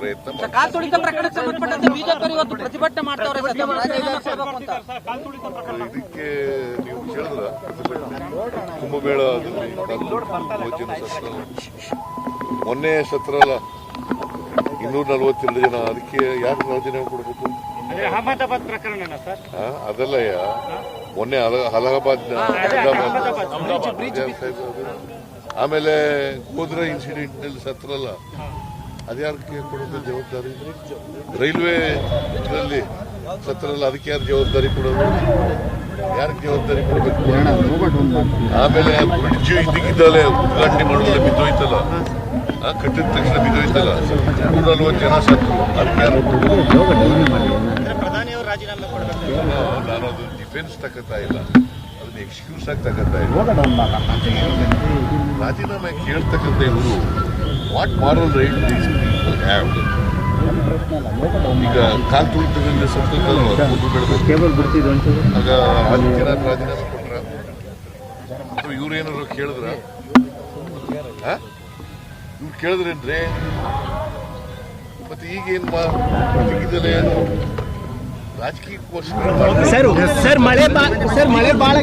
ಪ್ರಯತ್ನ ಇದಕ್ಕೆ ನೀವು ಹೇಳಿದ್ರ ಕುಂಭಮೇಳದಲ್ಲಿ ಮೊನ್ನೆ ಸತ್ರ ಅಲ್ಲ ಇನ್ನೂರ ನಲವತ್ತೆರಡು ಜನ ಅದಕ್ಕೆ ಯಾರು ರಾಜೀನಾಮೆ ಕೊಡಬೇಕು? ಅಂದ್ರೆ ಅಹಮದಾಬಾದ್ ಪ್ರಕರಣ ಸರ್? ಆ, ಅದಲ್ಲಯ್ಯ ಮೊನ್ನೆ ಅಲ- ಅಲಹಾಬಾದ್ ಆಮೇಲೆ ಗೋಧ್ರಾ ಇನ್ಸಿಡೆಂಟ್ನಲ್ಲಿ ಸತ್ರಲ್ಲ ಅದ್ಯಾರಕ್ಕೆ ಕೊಡೋದು ಜವಾಬ್ದಾರಿ ರೈಲ್ವೆ ಇದರಲ್ಲಿ ಸತ್ರಲ್ಲ ಅದಕ್ಕೆ ಯಾರು ಜವಾಬ್ದಾರಿ ಕೊಡೋದು. ಯಾರಿಗೆ ಜವಾಬ್ದಾರಿ ಕೊಡಬೇಕು? ಆಮೇಲೆ ಬ್ರಿಡ್ಜ್ ಇದಕ್ಕಿದ್ದಲ್ಲೇ ಉದ್ಘಾಟನೆ ಮಾಡುವಲ್ಲಿ ಬಿದ್ದೋಯ್ತಲ್ಲ. ಆ, ಕಟ್ಟಿದ ತಕ್ಷಣ ಬಿದ್ದೋಯ್ತಲ್ಲ. ನೂರ ನಲ್ವತ್ತು ಜನ ಸತ್ತು. ಅದಕ್ಕೆ ಯಾರು ನಾನು ಅದು ಡಿಫೆನ್ಸ್ ತಗೋತಾ ಇಲ್ಲ. ಅದನ್ನ ಎಕ್ಸ್ಕ್ಯೂಸ್ ಆಗಿ ತಗೋತಾ ಇಲ್ಲ. ರಾಜೀನಾಮೆ ಕೇಳ್ತಕ್ಕಂಥ ಇವರು what moral right these people have ಈಗ ಕಾಲ್ ತುಳಿತದಿಂದ ಸತ್ತಲ್ಲ ಬೆಳಬೇಕು ಆಗ ಆದಿತ್ಯನಾಥ್ ರಾಜೀನಾಮೆ ಕೊಟ್ರ? ಅಥವಾ ಇವ್ರೇನಾದ್ರು ಕೇಳಿದ್ರ? ಇವ್ರು ಕೇಳಿದ್ರೇನ್ರಿ? ಮತ್ತೆ ಈಗೇನ್ ಮಾ ರಾಜಕೀಯ ರಾಜಕೀಯಕ್ಕೋಸ್ಕರ ಸರ್ ಮಳೆ ಸರ್ ಮಳೆ ಬಾಳ